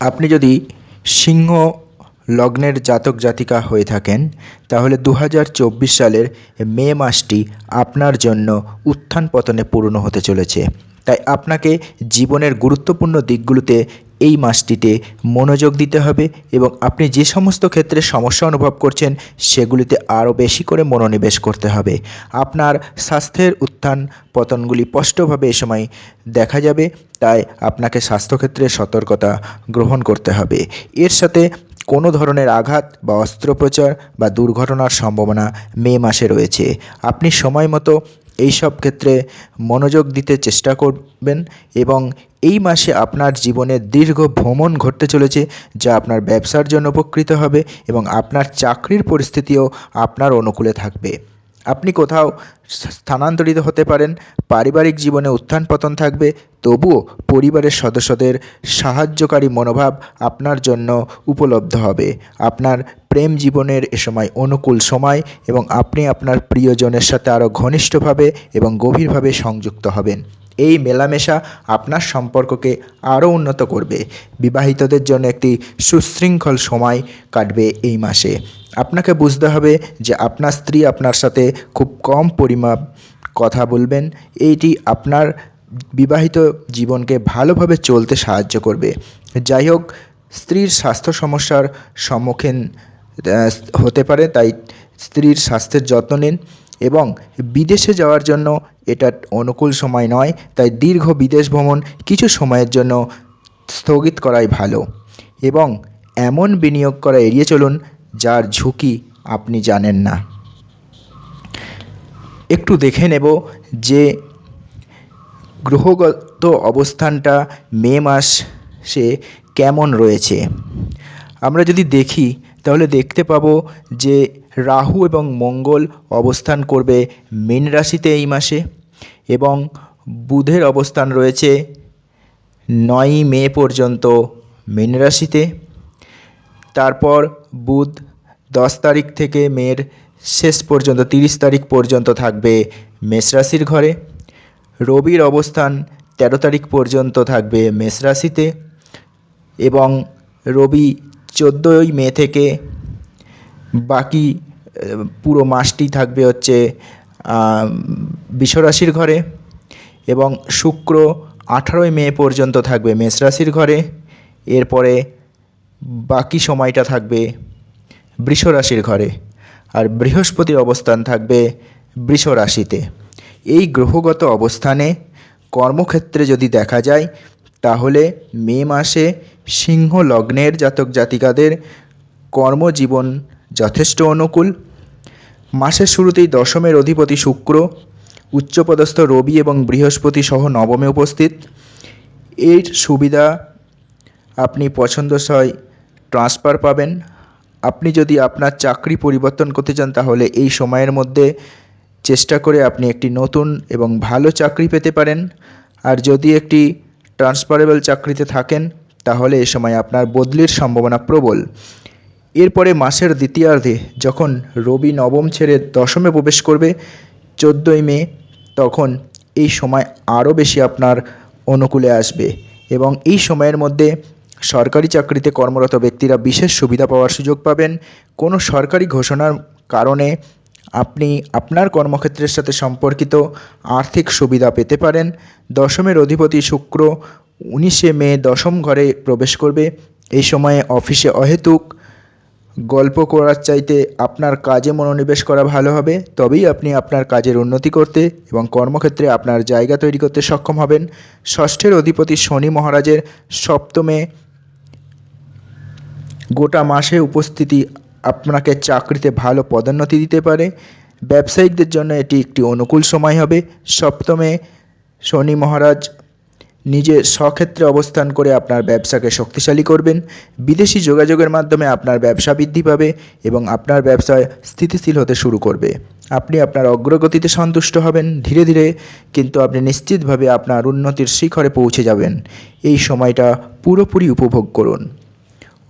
আপনি যদি সিংহ লগ্নের জাতক জাতিকা হয়ে থাকেন, তাহলে দু হাজার চব্বিশ সালের মে মাসটি আপনার জন্য উত্থান পতনে পূর্ণ হতে চলেছে। তাই আপনাকে জীবনের গুরুত্বপূর্ণ দিকগুলোতে এই মাসটিতে মনোযোগ দিতে হবে এবং আপনি যে সমস্ত ক্ষেত্রে সমস্যা অনুভব করছেন, সেগুলিতে আরও বেশি করে মনোনিবেশ করতে হবে। আপনার স্বাস্থ্যের উত্থান পতনগুলি স্পষ্টভাবে এ সময় দেখা যাবে, তাই আপনাকে স্বাস্থ্যক্ষেত্রে সতর্কতা গ্রহণ করতে হবে। এর সাথে কোনো ধরনের আঘাত বা অস্ত্রোপচার বা দুর্ঘটনার সম্ভাবনা মে মাসে রয়েছে। আপনি সময় মতো এই সব ক্ষেত্রে মনোযোগ দিতে চেষ্টা করবেন এবং এই মাসে আপনার জীবনের দীর্ঘ ভ্রমণ ঘটতে চলেছে যা আপনার ব্যবসার জন্য উপকৃত হবে এবং আপনার চাকরির পরিস্থিতিও আপনার অনুকূলে থাকবে। আপনি কোথাও স্থানান্তরিত হতে পারেন, পারিবারিক জীবনে উত্থান পতন থাকবে, তবুও পরিবারের সদস্যদের সাহায্যকারী মনোভাব আপনার জন্য উপলব্ধ হবে। আপনার প্রেম জীবনের এ সময় অনুকূল সময় এবং আপনি আপনার প্রিয়জনের সাথে আরও ঘনিষ্ঠভাবে এবং গভীরভাবে সংযুক্ত হবেন। এই মেলামেশা আপনার সম্পর্ককে আরও উন্নত করবে। বিবাহিতদের জন্য একটি সুশৃঙ্খল সময় কাটবে এই মাসে। আপনাকে বুঝতে হবে যে আপনার স্ত্রী আপনার সাথে খুব কম পরিমাপ কথা বলবেন। এইটি আপনার বিবাহিত জীবনকে ভালোভাবে চলতে সাহায্য করবে। যাই হোক, স্ত্রীর স্বাস্থ্য সমস্যার সম্মুখীন হতে পারে, তাই স্ত্রীর স্বাস্থ্যের যত্ন নিন এবং বিদেশে যাওয়ার জন্য এটা অনুকূল সময় নয়, তাই দীর্ঘ বিদেশ ভ্রমণ কিছু সময়ের জন্য স্থগিত করাই ভালো। এবং এমন বিনিয়োগ করা এড়িয়ে চলুন যার ঝুঁকি আপনি জানেন না। একটু দেখে নেব যে গ্রহগত অবস্থানটা মে মাসে কেমন রয়েছে। আমরা যদি দেখি, তাহলে দেখতে পাবো যে রাহু এবং মঙ্গল অবস্থান করবে মীন রাশিতে এই মাসে এবং বুধের অবস্থান রয়েছে নয়ই মে পর্যন্ত মীন রাশিতে। তারপর বুধ দশ তারিখ থেকে মেয়ের শেষ পর্যন্ত, তিরিশ তারিখ পর্যন্ত থাকবে মেষরাশির ঘরে। রবির অবস্থান তেরো তারিখ পর্যন্ত থাকবে মেষরাশিতে এবং রবি চোদ্দোই মে থেকে বাকি পুরো মাসটি থাকবে হচ্ছে বিশ্বরাশির ঘরে এবং শুক্র আঠারোই মে পর্যন্ত থাকবে মেষরাশির ঘরে। এরপরে বাকি সময়টা থাকবে বৃষ রাশির ঘরে, আর বৃহস্পতির অবস্থান থাকবে বৃষ রাশিতে এই গ্রহগত অবস্থানে কর্মক্ষেত্রে যদি দেখা যায়, তাহলে মে মাসে সিংহ লগ্নের জাতক জাতিকাদের কর্মজীবন যথেষ্ট অনুকূল। মাসের শুরুতেই দশমের অধিপতি শুক্র, উচ্চপদস্থ রবি এবং বৃহস্পতি সহ নবমে উপস্থিত। এর সুবিধা আপনি পছন্দসই ট্রান্সফার পাবেন। আপনি যদি আপনার চাকরি পরিবর্তন করতে চান, তাহলে এই সময়ের মধ্যে চেষ্টা করে আপনি একটি নতুন এবং ভালো চাকরি পেতে পারেন। আর যদি একটি ট্রান্সফারেবল চাকরিতে থাকেন, তাহলে এ সময় আপনার বদলির সম্ভাবনা প্রবল। এরপরে মাসের দ্বিতীয়ার্ধে যখন রবি নবম ছেড়ে দশমে প্রবেশ করবে, চোদ্দোই মে, তখন এই সময় আরও বেশি আপনার অনুকূলে আসবে এবং এই সময়ের মধ্যে সরকারি চাকরিতে কর্মরত ব্যক্তিরা বিশেষ সুবিধা পাওয়ার সুযোগ পাবেন। কোনো সরকারি ঘোষণার কারণে আপনি আপনার কর্মক্ষেত্রের সাথে সম্পর্কিত আর্থিক সুবিধা পেতে পারেন। দশমের অধিপতি শুক্র উনিশে মে দশম ঘরে প্রবেশ করবে। এই সময়ে অফিসে অহেতুক গল্প করার চাইতে আপনার কাজে মনোনিবেশ করা ভালো হবে। তবেই আপনি আপনার কাজের উন্নতি করতে এবং কর্মক্ষেত্রে আপনার জায়গা তৈরি করতে সক্ষম হবেন। ষষ্ঠের অধিপতি শনি মহারাজের সপ্তমে গোটা মাসে উপস্থিতি আপনাকে চাকরিতে ভালো পদোন্নতি দিতে পারে। ব্যবসায়িকদের জন্য এটি একটি অনুকূল সময় হবে। সপ্তমে শনি মহারাজ নিজের স্বক্ষেত্রে অবস্থান করে আপনার ব্যবসাকে শক্তিশালী করবেন। বিদেশি যোগাযোগের মাধ্যমে আপনার ব্যবসা বৃদ্ধি পাবে এবং আপনার ব্যবসায় স্থিতিশীল হতে শুরু করবে। আপনি আপনার অগ্রগতিতে সন্তুষ্ট হবেন ধীরে ধীরে, কিন্তু আপনি নিশ্চিতভাবে আপনার উন্নতির শিখরে পৌঁছে যাবেন। এই সময়টা পুরোপুরি উপভোগ করুন।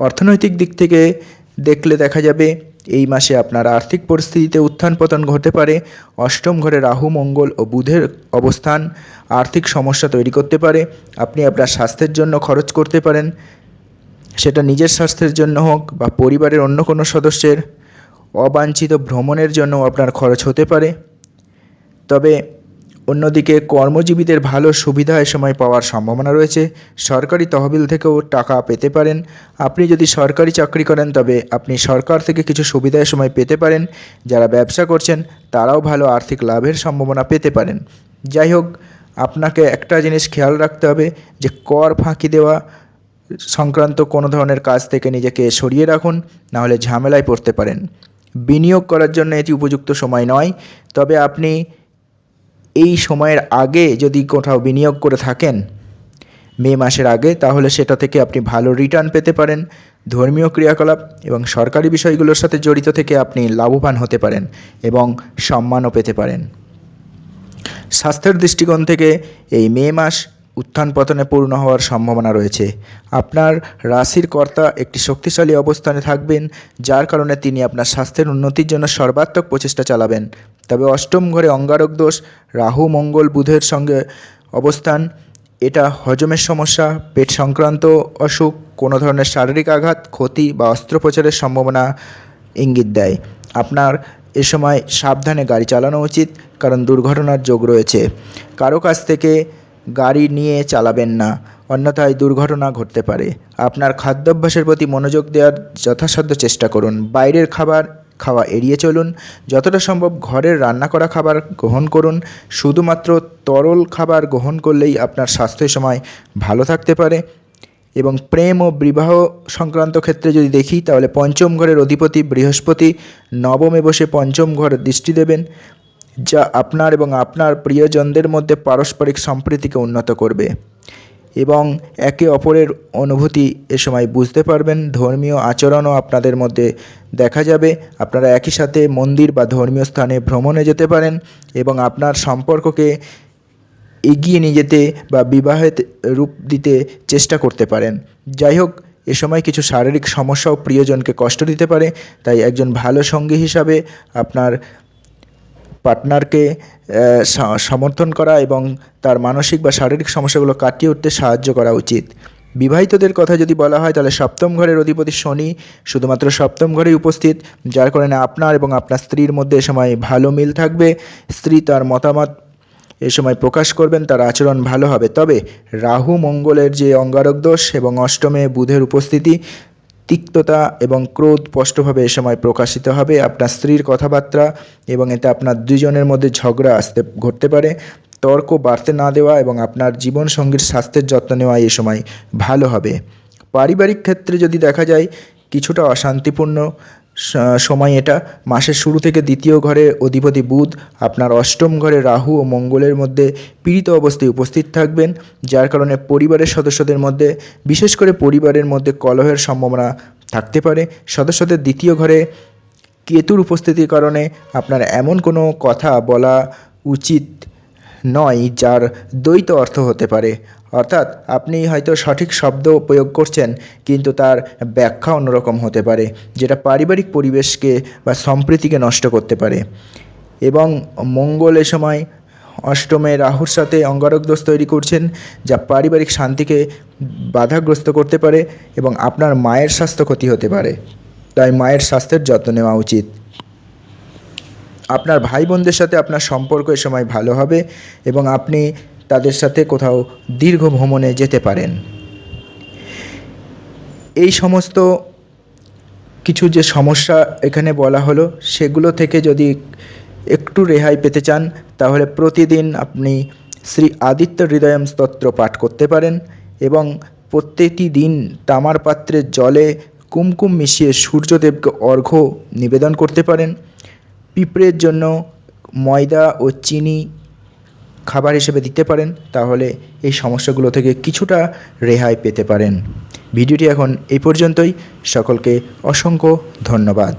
অর্থনৈতিক দিক থেকে দেখলে দেখা যাবে, এই মাসে আপনার আর্থিক পরিস্থিতিতে উত্থান পতন ঘটতে পারে। অষ্টম ঘরে রাহু, মঙ্গল ও বুধের অবস্থান আর্থিক সমস্যা তৈরি করতে পারে। আপনি আপনার স্বাস্থ্যের জন্য খরচ করতে পারেন। সেটা নিজের স্বাস্থ্যের জন্য হোক বা পরিবারের অন্য কোনো সদস্যের। অবাঞ্ছিত ভ্রমণের জন্য আপনার খরচ হতে পারে। তবে অন্যদিকে কর্মজীবীদের ভালো সুবিধা এ সময় পাওয়ার সম্ভাবনা রয়েছে। সরকারি তহবিল থেকেও টাকা পেতে পারেন। আপনি যদি সরকারি চাকরি করেন, তবে আপনি সরকার থেকে কিছু সুবিধা এ সময় পেতে পারেন। যারা ব্যবসা করছেন, তারাও ভালো আর্থিক লাভের সম্ভাবনা পেতে পারেন। যাই হোক, আপনাকে একটা জিনিস খেয়াল রাখতে হবে, যে কর ফাঁকি দেওয়া সংক্রান্ত কোনো ধরনের কাজ থেকে নিজেকে সরিয়ে রাখুন নাহলে ঝামেলায় পড়তে পারেন। বিনিয়োগ করার জন্য এটি উপযুক্ত সময় নয়। তবে আপনি এই সময়ের আগে যদি কোথাও বিনিয়োগ করে থাকেন, মে মাসের আগে, তাহলে সেটা থেকে আপনি ভালো রিটার্ন পেতে পারেন, ধর্মীয় ক্রিয়াকলাপ এবং সরকারি বিষয়গুলোর সাথে জড়িত থেকে আপনি লাভবান হতে পারেন এবং সম্মানও পেতে পারেন। স্বাস্থ্যের দৃষ্টিকোণ থেকে এই মে মাস উত্থান পতনে পূর্ণ হওয়ার সম্ভাবনা রয়েছে। আপনার রাশির কর্তা একটি শক্তিশালী অবস্থানে থাকবেন, যার কারণে তিনি আপনার স্বাস্থ্যের উন্নতির জন্য সর্বাত্মক প্রচেষ্টা চালাবেন। তবে অষ্টম ঘরে অঙ্গারক দোষ, রাহু, মঙ্গল, বুধের সঙ্গে অবস্থান, এটা হজমের সমস্যা, পেট সংক্রান্ত অসুখ, কোনো ধরনের শারীরিক আঘাত, ক্ষতি বা অস্ত্রোপচারের সম্ভাবনা ইঙ্গিত দেয়। আপনার এ সময় সাবধানে গাড়ি চালানো উচিত, কারণ দুর্ঘটনার যোগ রয়েছে। কারও কাছ থেকে গাড়ি নিয়ে চালাবেন না, অন্যথায় দুর্ঘটনা ঘটতে পারে। আপনার খাদ্যাভ্যাসের প্রতি মনোযোগ দেওয়ার যথাসাধ্য চেষ্টা করুন। বাইরের খাবার খাওয়া এড়িয়ে চলুন। যতটা সম্ভব ঘরের রান্না করা খাবার গ্রহণ করুন। শুধুমাত্র তরল খাবার গ্রহণ করলেই আপনার স্বাস্থ্যের সময় ভালো থাকতে পারে এবং প্রেম ও বিবাহ সংক্রান্ত ক্ষেত্রে যদি দেখি, তাহলে পঞ্চম ঘরের অধিপতি বৃহস্পতি নবমে বসে পঞ্চম ঘর দৃষ্টি দেবেন। যা আপনার এবং আপনার প্রিয়জনদের মধ্যে পারস্পরিক সম্প্রীতিকে উন্নত করবে এবং একে অপরের অনুভূতি এ সময় বুঝতে পারবেন। ধর্মীয় আচরণও আপনাদের মধ্যে দেখা যাবে। আপনারা একই সাথে মন্দির বা ধর্মীয় স্থানে ভ্রমণে যেতে পারেন এবং আপনার সম্পর্ককে এগিয়ে নিয়ে যেতে বা বিবাহের রূপ দিতে চেষ্টা করতে পারেন। যাই হোক, এ সময় কিছু শারীরিক সমস্যাও প্রিয়জনকে কষ্ট দিতে পারে। তাই একজন ভালো সঙ্গী হিসাবে আপনার পার্টনারকে সমর্থন করা এবং তার মানসিক বা শারীরিক সমস্যাগুলো কাটিয়ে উঠতে সাহায্য করা উচিত। বিবাহিতদের কথা যদি বলা হয়, তাহলে সপ্তম ঘরের অধিপতি শনি শুধুমাত্র সপ্তম ঘরেই উপস্থিত, যার কারণে আপনার এবং আপনার স্ত্রীর মধ্যে এ সময় ভালো মিল থাকবে। স্ত্রী তার মতামত এ সময় প্রকাশ করবেন, তার আচরণ ভালো হবে। তবে রাহু মঙ্গলের যে অঙ্গারক দোষ এবং অষ্টমে বুধের উপস্থিতি তিক্ততা এবং ক্রোধ স্পষ্টভাবে এ সময় প্রকাশিত হবে। আপনার স্ত্রীর কথাবার্তা এবং এতে আপনার দুজনের মধ্যে ঝগড়া আসতে ঘটতে পারে। তর্ক বাড়তে না দেওয়া এবং আপনার জীবনসঙ্গীর স্বাস্থ্যের যত্ন নেওয়া এ সময় ভালো হবে। পারিবারিক ক্ষেত্রে যদি দেখা যায়, কিছুটা অশান্তিপূর্ণ সময় এটা। মাসের শুরু থেকে দ্বিতীয় ঘরে অধিপতি বুধ, আপনার অষ্টম ঘরে রাহু ও মঙ্গলের মধ্যে পীড়িত অবস্থায় উপস্থিত থাকবেন, যার কারণে পরিবারের সদস্যদের মধ্যে, বিশেষ করে পরিবারের মধ্যে কলহের সম্ভাবনা থাকতে পারে। সদস্যদের দ্বিতীয় ঘরে কেতুর উপস্থিতির কারণে আপনার এমন কোনো কথা বলা উচিত নয়, যার দ্বৈত অর্থ হতে পারে। অর্থাৎ আপনি হয়তো সঠিক শব্দ প্রয়োগ করছেন, কিন্তু তার ব্যাখ্যা অন্যরকম হতে পারে, যেটা পারিবারিক পরিবেশকে বা সম্প্রীতিকে নষ্ট করতে পারে। এবং মঙ্গল এ সময় অষ্টমে রাহুর সাথে অঙ্গারক দোষ তৈরি করছেন, যা পারিবারিক শান্তিকে বাধাগ্রস্ত করতে পারে এবং আপনার মায়ের স্বাস্থ্য ক্ষতি হতে পারে। তাই মায়ের স্বাস্থ্যের যত্ন নেওয়া উচিত। আপনার ভাই বোনদের সাথে আপনার সম্পর্ক এ সময় ভালো হবে এবং আপনি তাদের সাথে কোথাও দীর্ঘ ভ্রমণে যেতে পারেন। এই সমস্ত কিছু যে সমস্যা এখানে বলা হলো, সেগুলো থেকে যদি একটু রেহাই পেতে চান, তাহলে প্রতিদিন আপনি শ্রী আদিত্য হৃদয়ম স্তোত্র পাঠ করতে পারেন এবং প্রত্যেকটি দিন তামার পাত্রে জলে কুমকুম মিশিয়ে সূর্যদেবকে অর্ঘ্য নিবেদন করতে পারেন। পিঁপড়ের জন্য ময়দা ও চিনি খাবার হিসেবে দিতে পারেন, তাহলে এই সমস্যাগুলো থেকে কিছুটা রেহাই পেতে পারেন। ভিডিওটি এখন এই পর্যন্তই। সকলকে অসংখ্য ধন্যবাদ।